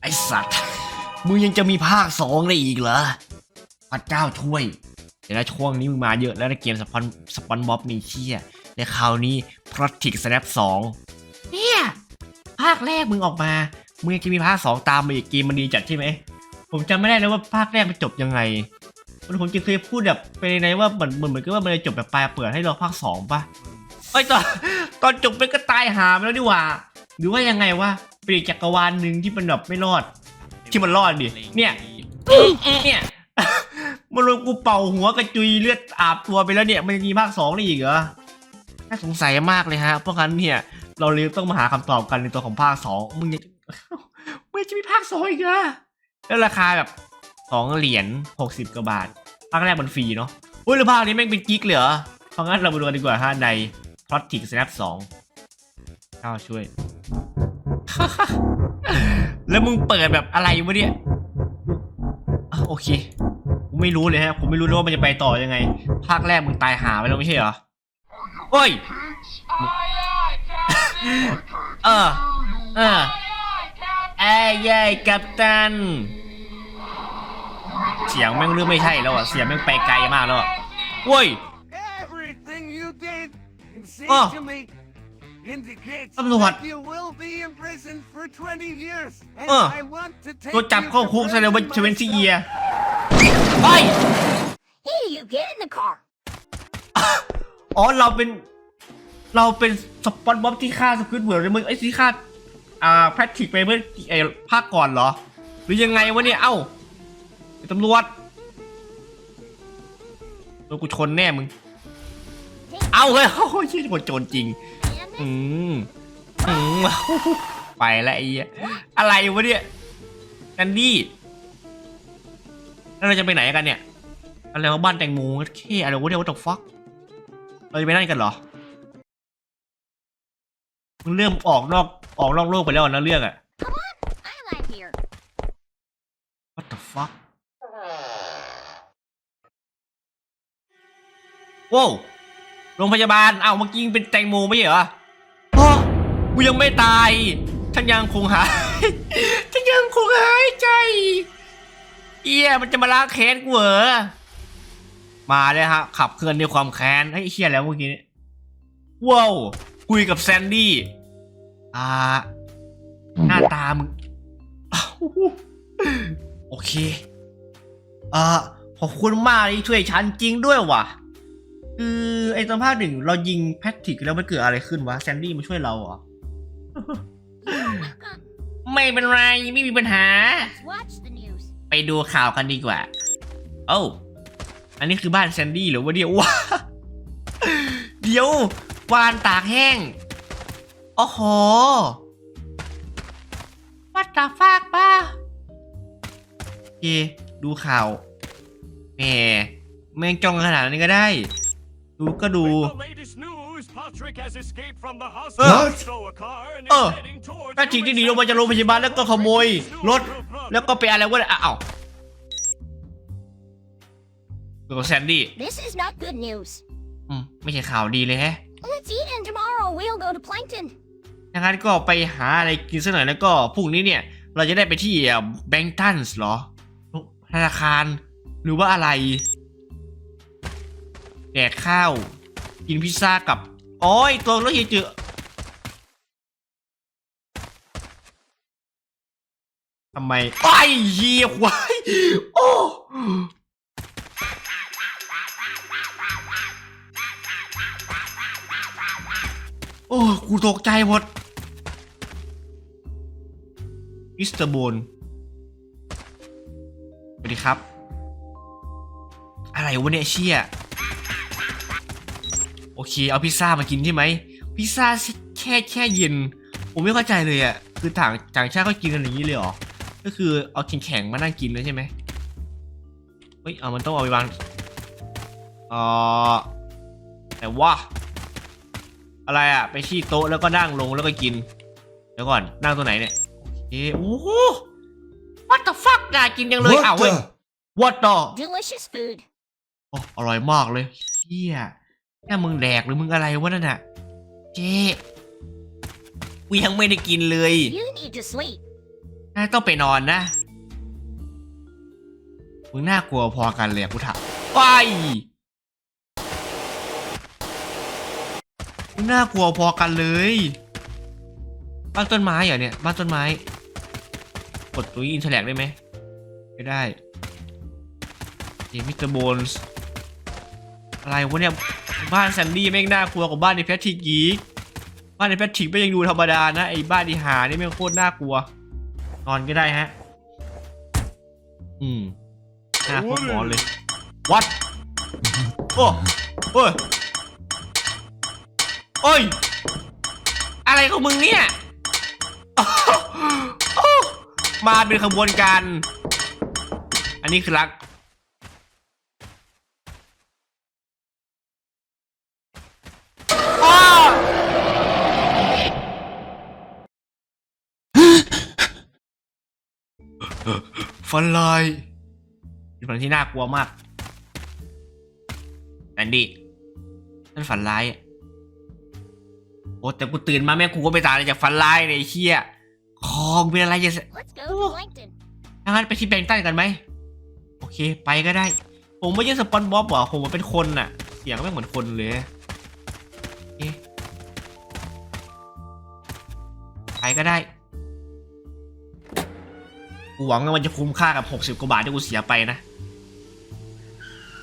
ไอสัตว์ มึงยังจะมีภาคสองได้อีกเหรอ พระเจ้าช่วย เดี๋ยวนะช่วงนี้มึงมาเยอะแล้วนะเกมสปอนสปอนบ๊อบนี่เชี่ยในคราวนี้พรอติกสแนปสองเนี่ย ภาคแรกมึงออกมา มึงยังจะมีภาคสองตามมาอีกเกมมันดีจัดใช่ไหม ผมจำไม่ได้แล้วว่าภาคแรกมันจบยังไงมันผมจะเคยพูดแบบไปในว่าเหมือนเหมือนเหมือนกับว่ามันจะจบแบบปลายเปิดให้รอภาคสองป่ะไอยตอนตอนจบมันก็ตายหาไปแล้วนี่หว่า หรือว่ายังไงวะ เป็นอีกจักรวาลหนึ่งที่มันแบบไม่รอด ที่มันรอดดิเนี่ยเนี่ยมันรวมกูเป่าหัวกระจุยเลือดอาบตัวไปแล้วเนี่ยมันจะมีภาคสองนี่อีกเหรอน่าสงสัยมากเลยฮะ เพราะงั้นเนี่ย เราเลยต้องมาหาคำตอบกันในตัวของภาคสองมึงจะมึงจะมีภาคสองอีกเหรอแล้วราคาแบบสองเหรียญหกสิบกว่าบาทภาคแรกมันฟรีเนาะอุ้ยแล้วภาคนี้แม่งเป็นกิ๊กเลยเหรอเพราะงั้นเรามาดูกันดีกว่าฮะใน p l o t t i c Snap 2ข้าวช่วย แล้วมึงเปิดแบบอะไรวะเนี่ยอะโอเคผมไม่รู้เลยฮะผมไม่รู้เลยว่ามันจะไปต่อยังไง ภาคแรกมึงตายหาไปแล้วไม่ใช่เหรอโอ้ยเออเออไอ้ยัยกัปตัน เสียงแม่งเรื่องไม่ใช่แล้วอะเสียงแม่งไปไกลมากแล้วอะเว้ย Everything you did and said Oh. to me indicates T ำรวจ that you will be in prison for 20 years. And Uh. I want to take ตัวจับ you เข้า to คุกแสดงว่า prison เชเวนซีเยีย myself. ไป Hey, you get in the car. อ๋อเราเป็น เราเป็นสปอนบ๊อบที่ฆ่าสควิตเวิร์ดเลยมึงไอ้ที่ฆ่าอ่าแพทริกไปเมื่อไอ้ภาคก่อนเหรอ หรือยังไงวะเนี่ยเอ้าไอ้ตำรวจโดนกูชนแน่มึง เอ้าเฮ้ยโอ้ยชื่อคนโจรจริง Damn อื it. มอืมไปแล้วไอ้เหี้ยอะไรวะเนี่ยกันดี้แล้วเราจะไปไหนกันเนี่ยอะไรวะบ้านแตงโมแค่อะไรวะเนี่ย what the fuck เราจะไปนั่นกันเหรอมันเริ่มออกนอกออกนอกโลกไปแล้วนะเรื่องอะ I like here. what the fuck โว้วโรงพยาบาลเอ้าเมื่อกี้เป็นแตงโมไม่ใช่เหรอโอ้ กูยังไม่ตาย ฉันยังคงหาย ฉันยังคงหายใจ เอี้ยมันจะมาล้างแค้นกูเหรอ มาเลยฮะ ขับเคลื่อนด้วยความแค้นไอ้เฮียแล้วเมื่อกี้นี้ว้าวคุยกับแซนดี้ อ่า หน้าตามึงโอเคเอ่อขอบคุณมากที่ช่วยฉันจริงด้วยว่ะ คือไอ้ตอนภาคหนึ่งเรายิงแพทริกแล้วมันเกิดอะไรขึ้นวะแซนดี้มาช่วยเราเหรอ ไม่เป็นไรไม่มีปัญหา Let's watch the news. ไปดูข่าวกันดีกว่า โอ้าอันนี้คือบ้านแซนดี้เหรือว่าเดียวว้าเดี๋ยววานตากแห้งโอ้โหวัดตาฟากป้าโอเคดูข่าวแหมแม่งจ้องขนาดนี้ก็ได้ ดูก็ดู With the latest news, Patrick has escaped from the What? hospital, stole a car, and is Uh. heading towards ถ้าจริงที่หนีลงมาจากโรงพยาบาลแล้วก็ขโมยรถแล้วก็ไปอะไรวะเนี่ยอ้าวดูกับแซนดี้ This is not good news. อืมไม่ใช่ข่าวดีเลยแฮะ Let's eat and tomorrow we'll go to Plankton. ดังนั้นก็ไปหาอะไรกินสักหน่อยแล้วก็พรุ่งนี้เนี่ย เราจะได้ไปที่แบงก์ตันส์เหรอธนาคารหรือว่าอะไรแดกข้าว กินพิซซ่ากับ โอ้ยตัวแล้วเฮียเจอทำไมไอ้เหี้ยควายโอ้โอ้ กูตกใจหมดมิสเตอร์โบนสวัสดีครับ อะไรวะเนี่ยเชี่ย โอเค เอาพิซซ่ามากินใช่ไหมพิซซ่าแช่แช่เย็น ผมไม่เข้าใจเลยอะ่ะคือต่างต่างชาติก็กินกันอย่างนี้เลยเหรอก็คือเอาแข็งๆมานั่งกินเลยใช่ไหมเฮ้ยเอามันต้องเอาไปวางเอ่อแต่ว่าอะไรอะ่ะ ไปที่โต๊ะแล้วก็นั่งลงแล้วก็กินเดี๋ยวก่อนนั่งตัวไหนเนี่ยโอเคโอ้โห what the fuck น่ากินยังเลยอ้าวเว้ย what the Delicious food. โอ้อร่อยมากเลยเฮีย นี่มึงแดกหรือมึงอะไรวะนั่นน่ะ เจ๊กูยังไม่ได้กินเลย You need to sleep. นั่นน่าต้องไปนอนนะ มึงน่ากลัวพอกันเลยอะกูถามไปมึงน่ากลัวพอกันเลย บ้านต้นไม้เหรอเนี่ย บ้านต้นไม้ กดตัวอินเทอร์แลกได้ไหม ไม่ได้เยมิสเตอร์โบนส์อะไรวะเนี่ย บ้านแซนดี้แม่งน่ากลัวกว่าบ้านในแพทริกอีกบ้านในแพทริกไม่ยังดูธรรมดานะไอ้บ้านที่หานี่แม่งโคตรน่ากลัว นอนก็ได้ฮะ อืมน่าโคตรหมอนเลยวัดโอ้โอ้ยโอ้ย อะไรของมึงเนี่ย มาเป็นขบวนการ อันนี้คือรัก อ้าว ฟันลายเป็นฝันที่น่ากลัวมากแอนดี้นั่นฝันร้ายอะโอ้แต่กูตื่นมาแม่กูก็ไปตายเลยจากฝันร้ายเลยไอ้เชี่ยคองเป็นอะไรจะ Let's go to Plankton. ถ้างั้นไปที่แบงตันกันไหมโอเคไปก็ได้ ผมไม่ใช่สปอนบ๊อบหรอผมเป็นคนน่ะ เสียงไม่เหมือนคนเลยโอเคไปก็ได้ กูหวังว่ามันจะคุ้มค่ากับ 60 กว่าบาทที่กูเสียไปนะ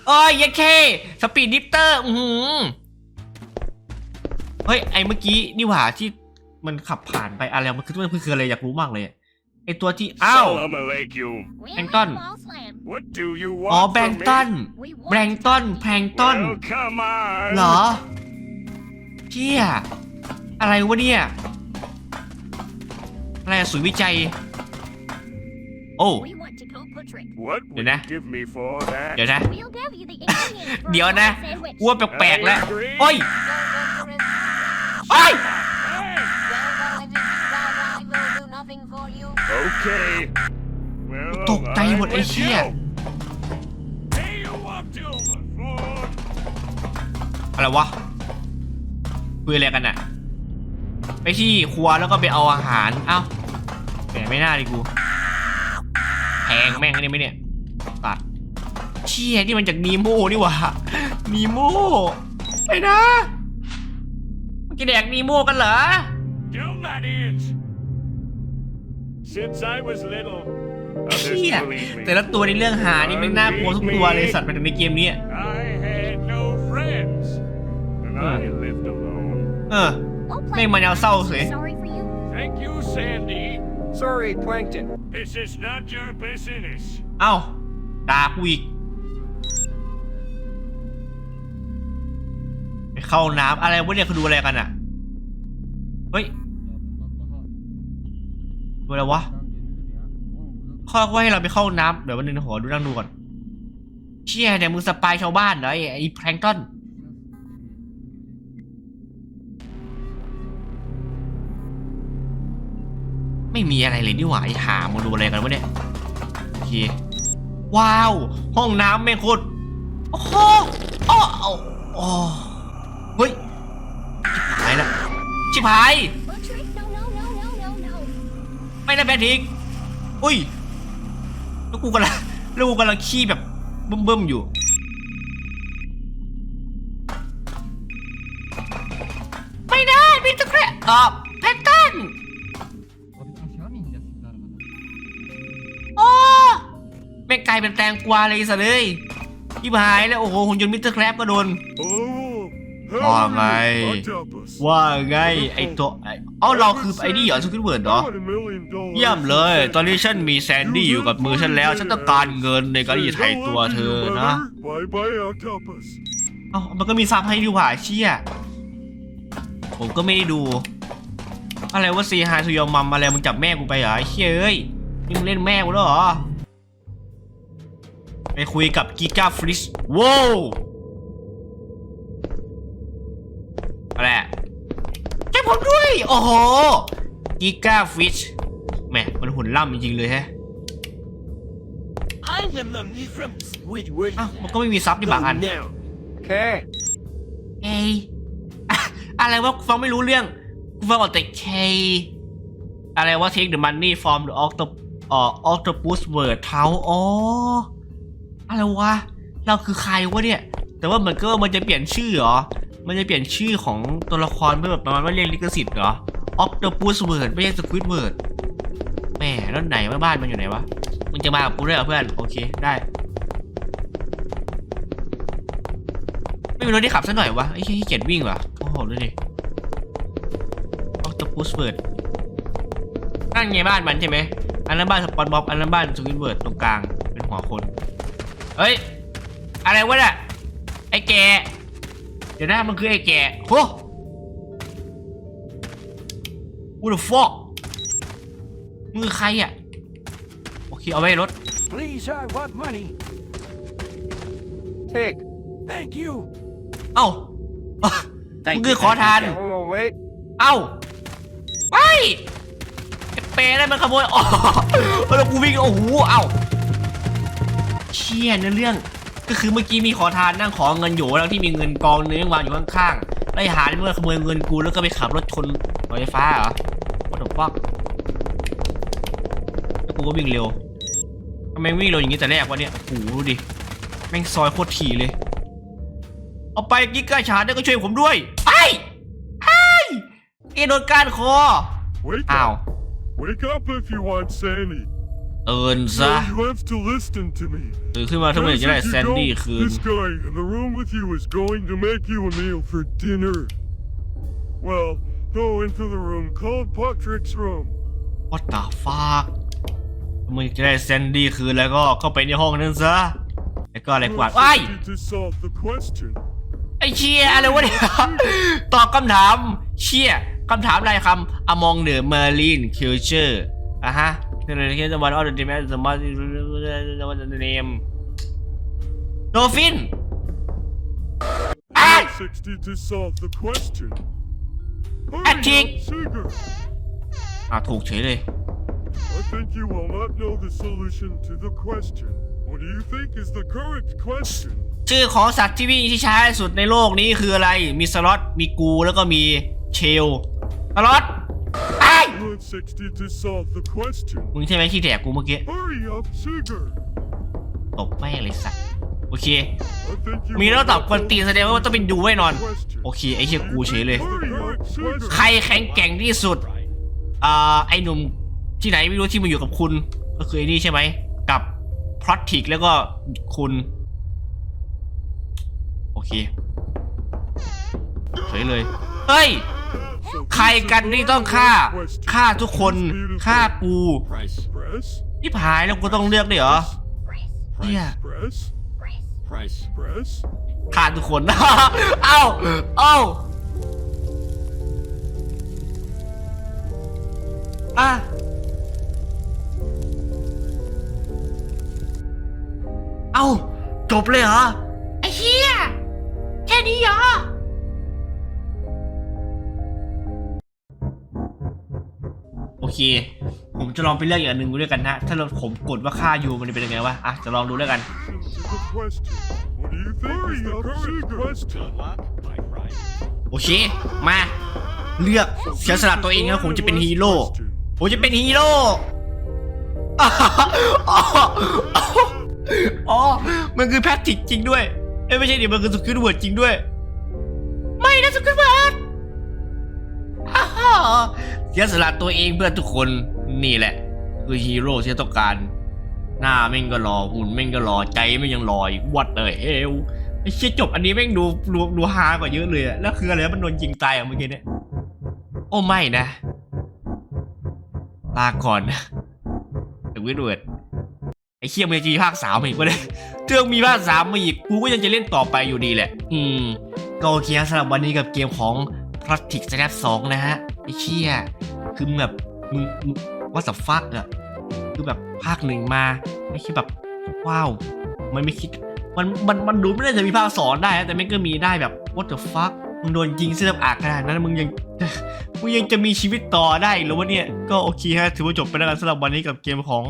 โอ้ยเยัเค สปีดดิฟเตอร์ อือหือเฮ้ย ไอเมื่อกี้นี่หว่าที่มันขับผ่านไปอะไรมันคือมันคืออะไรอยากรู้มากเลยอะไอตัวที่อ้าว Salam alaikum. We Plankton. have all slam. What do you want อ๋อแบง from me? ตัน We แบง want ตันแพงตัน Well, come on. เหรอเที่ยอะไรวะเนี่ยอะไรอะศูนย์วิจัย โอ้ We want to go portrait. What Được would nè. you give me for that? เดี๋ยวนะ We'll give you the ingredients for a Điều nè. golden sandwich. อ้วนแปลกๆแล้ว I agree. โอ้ยโอ้ย Okay. Well, ตกใจหมด I'm ไอ้ with เชี่ย you. Hey, you up to for อะไรวะคุยอะไรกันอะไปที่ครัวแล้วก็ไปเอาอาหาร เอ้าแหมไม่น่าดิกู แพงแม่งอันนี้ไหมเนี่ยตัดเชี่ยนี่มันจากนีโมนี่หว่านีโมไปนะเมื่อกี้แดกนีโมกันเหรอ Tell that is. Since I was little, เชี่ others ย believed แต่ me. ละตัวในเรื่องหานี่เป็นน่ากลัวทุกตัวเลยสัตว์ในเกมนี้ I had no friends, and I Hmm. lived alone. เออ Oh, Mấy mà nào Plankton, sâu I'm so vậy? Sorry for you. Thank you, Sandy. Sorry, Plankton. This is not your business. เอ้าด่ากูอีกไปเข้าน้ำอะไรวะเนี่ยเขาดูอะไรกันอะเฮ้ยดูอะไรวะข้อว่าให้เราไปเข้าน้ำเดี๋ยววันนึงนะขอดูนั่งดูก่อนเชี่ยเนี่ยมึงสปายชาวบ้านเหรอไอ้ไอ้แพลงก์ต้น ไม่มีอะไรเลยนี่หว่าไอ้หามาดูอะไรกันวะเนี่ยโอเคว้าว ห้องน้ำแม่งโคตรโอ้โหโอ้โอ้เฮ้ยชิบหายละชิบหายไม่นะแพทริกอุ้ยแล้วกูกำลังแล้วกูกำลังขี้แบบเบิ่มๆอยู่ไม่ได้มิสเตอร์แครเออแพทตัน แม่งกลายเป็นแตงกวาเลยสะเลยที่หายแล้วโอ้โหหุ่นยนต์มิสเตอร์แครก็โดน Oh, Wow, howdy, mày. octopus. ว่าไงไอตัวไอ้เอ้าเราคือไอ้นี่เหรอสกิลเวิร์ดเหรอ I want a million dollars เยี่ยมเลย ตอนนี้ฉันมีแซนดี้อยู่กับมือฉันแล้ว ฉันต้องการเงินในการที่จะไถ่ตัวเธอนะ Bye bye, octopus. เอ้ามันก็มีซับให้ดีกว่าเชี่ยผมก็ไม่ได้ดู อะไรว่าซีฮาซูยอมัมอะไรมึงจับแม่กูไปเหรอไอ้เชี่ยเอ้ยนี่มึงเล่นแม่กูแล้วเหรอ ไปคุยกับกิก้าฟริชว้าวอะไรอะให้ผมด้วย โอ้โหกิก้าฟิชแหมมันหุ่นล่ำจริงๆเลยแฮะ I'm the mummy from Squidward. อ้าวมันก็ไม่มีซับที่บางอัน now. Okay. เอยอะอะไรวะกูฟังไม่รู้เรื่องกูฟังออกแต่เคอะไรว่า take the money from the octo เอ่อ octopus word เท้าอ๋อ อะไรวะ เราคือใครวะเนี่ย แต่ว่าเหมือนก็มันจะเปลี่ยนชื่อเหรอ มันจะเปลี่ยนชื่อของตัวละครเพื่แบบประมาณว่าเรียกลิขสิทธิ์เหรอ octopus word ไม่ใช่ squid word แหมแล้วไหนว่าบ้านมันอยู่ไหนวะ มึงจะมากับกูด้วยเหรอเพื่อน โอเค ได้ ไม่มีรถที่ขับซะหน่อยวะไอ้เหี้ยเกียจวิ่งวะโอ้โหดูดิ octopus word นั่นไงบ้านมันใช่ไหมอันนั้นบ้านสปอนบ๊อบอันนั้นบ้านสควินเวิร์ดตรงกลางเป็นหัวคน เฮ้ย อะไรวะเนี่ยไอ้แก เดี๋ยวนะมันคือไอ้แกโห Who the fuck มึงคือใครอะ โอเค เอาไว้รถ Please, I want money. Take. Thank you. เอ้ามึงคือขอทาน Oh, wait. เอ้าไปไอ้เปรย์นั่นมันขโมยอ๋อแล้วกูวิ่งโอ้โหเอ้า เชี่ยเนื้อเรื่อง ก็คือเมื่อกี้มีขอทานนั่งขอเงินอยู่แล้วที่มีเงินกองเนื้อวางอยู่ข้างๆแล้วไอ้หานี่มันขโมยเงินกูแล้วก็ไปขับรถชนรถไฟฟ้าเหรอ What the fuck แล้วกูก็วิ่งเร็วทำไมวิ่งเร็วอย่างนี้แต่แรกวะเนี่ยโอ้โหดูดิแม่งซอยโคตรถี่เลย เอาไปกิ๊กก้าชาได้ก็ช่วยผมด้วยไอ้ไอ้เอโดนก้านคอ Wake อ้าว up. Wake up if you want Sandy. ตื่นซะ No, you have to listen to me. ตื่นขึ้นมาถ้าเมื่อไหร่จะได้ Because แซ if น you ดี้ don't, คืน This guy in the room with you is going to make you a meal for dinner. Well, go into the room called Patrick's room. What the fuck มึงจะได้แซนดี้คืนแล้วก็เข้าไปในห้องนั้นซะ แล้วก็อะไรกวาด You ไอ้ need to solve the question. ไอ้เชี่ยอะไรวะเนี่ย ตอบคำถาม เชี่ยคำถามอะไรคำ Among the Marine Culture อะฮะ นี่เลยที่จะวันออเดอร์ดิเมสมาเนมโดฟินไอ้60 to solve the question. Patrick. Hurry up, Seeger. อะถูกเฉยเลย I think you will not know the solution to the question. What do you think is the correct question? ชื่อของสัตว์ที่วิ่งที่ช้าที่สุดในโลกนี้คืออะไร มีสล็อต มีกู แล้วก็มีเชล สล็อตไอ้ You have 60 to solve the question. มึงใช่ไหมที่แดกกูเมื่อกี้ Hurry up, Seeger. ตบแม่งเลยสัตว์โอเค I think you มี will แล้วตอบ not คนตีนแสดงว่าต้องเป็นดูไว้นอน question. โอเค ไอ้เหี้ยกูเฉยเลย Hurry up, Seeger. ใครแข็งแกร่งที่สุด อ่า ไอ้หนุ่มที่ไหนไม่รู้ที่มาอยู่กับคุณ ก็คือไอ้นี่ใช่ไหม กับพลอตทิกแล้วก็คุณ โอเคเฉยเลย เฮ้ย So ใครกันที่ต้องฆ่าฆ่าทุกคนฆ่ากู Press. Press. ที่ผายแล้วกูต้องเลือกด้วยเหรอเนี่ยฆ่าทุกคนเอ้าเอ้าอะเอ้าจบเลยเหรอไอ้เหี้ยแค่นี้เหรอ เค ผมจะลองไปเลือกอีกอันหนึ่งดูด้วยกันนะถ้าเราผมกดว่าค่ายูมันจะเป็นยังไงวะอะจะลองดูด้วยกัน โอเค มา เลือกเสียสละตัวเองนะผมจะเป็นฮีโร่ผมจะเป็นฮีโร่อ๋อ มันคือแพทริกจริงด้วย เอ้ยไม่ใช่ดิมันคือสกิลเวิร์ดจริงด้วย ไม่นะสกิลเวิร์ด อ้าวเสียสละตัวเองเพื่อทุกคนนี่แหละ คือฮีโร่ที่ต้องการ หน้าแม่งก็รอหุ่นแม่งก็รอใจแม่งยังรออีกวัดเลยเฮลไอ้เชี่ยจบอันนี้แม่งดูดูดูฮากว่าเยอะเลยอะแล้วคืออะไรมันโดนยิงตายอะเมื่อกี้เนี่ยโอ้ไม่นะลาก่อนนะถึงวิดเวิร์ดไอ้เชี่ยมันจะมีภาคสามอีกวะเนี่ยเรื่องมีภาคสามมาอีกกูก็ยังจะเล่นต่อไปอยู่ดีแหละ อืมก็โอเคสำหรับวันนี้กับเกมของ Plastic Snap 2 นะฮะไอ้เชี่ย คือมึงแบบมึงว่าสับฟักอะคือแบบภาคหนึ่งมาไม่คิดแบบว้าวมันไม่คิดมันมันมันดูไม่ได้จะมีภาคสอนได้นะแต่ม่งก็มีได้แบบ what the fuck มึงโดนยิงเสื้ออักขนาดนั้นมึงยังมึงยังจะมีชีวิตต่อได้หรือวะเนี่ย ก็โอเคฮะ ถือว่าจบไปแล้วกันสำหรับวันนี้กับเกมของ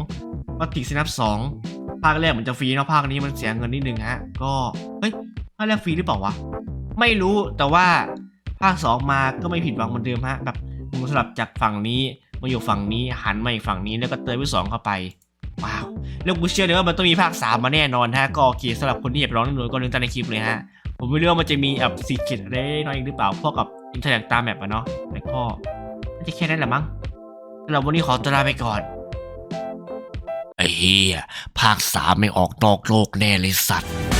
m a t i c Snap 2ภาคแรกเหมือนจะฟรีนะภาคนี้มันเสียเงินนิดนึงฮะ ก็เฮ้ยภาคแรกฟรีหรือเปล่าวะ ไม่รู้แต่ว่าภาค2มาก็ไม่ผิดหวังเหมือนเดิมฮะแบบ มสลับจากฝั่งนี้มาอยู่ฝั่งนี้หันมาอีกฝั่งนี้แล้วก็เติมที่สองเข้าไปว้าวแล้วกูเชื่อเลยว่ามันต้องมีภาคสามมาแน่นอนฮะก็โอเคสำหรับคนที่อยากไปลองเล่นหน่วยก็นึกตามในคลิปเลยฮะผมไม่รู้ว่ามันจะมีแบบสีเขียนอะไรน้อยอีกหรือเปล่าพวกกับอินเทอร์แนตตามแมปอะเนาะแต่ก็น่าจะแค่นั้นแหละมั้งสำหรับวันนี้ขอตัวลาไปก่อนไอ้เฮียภาคสามไม่ออกนอกโลกแน่เลยสัตว์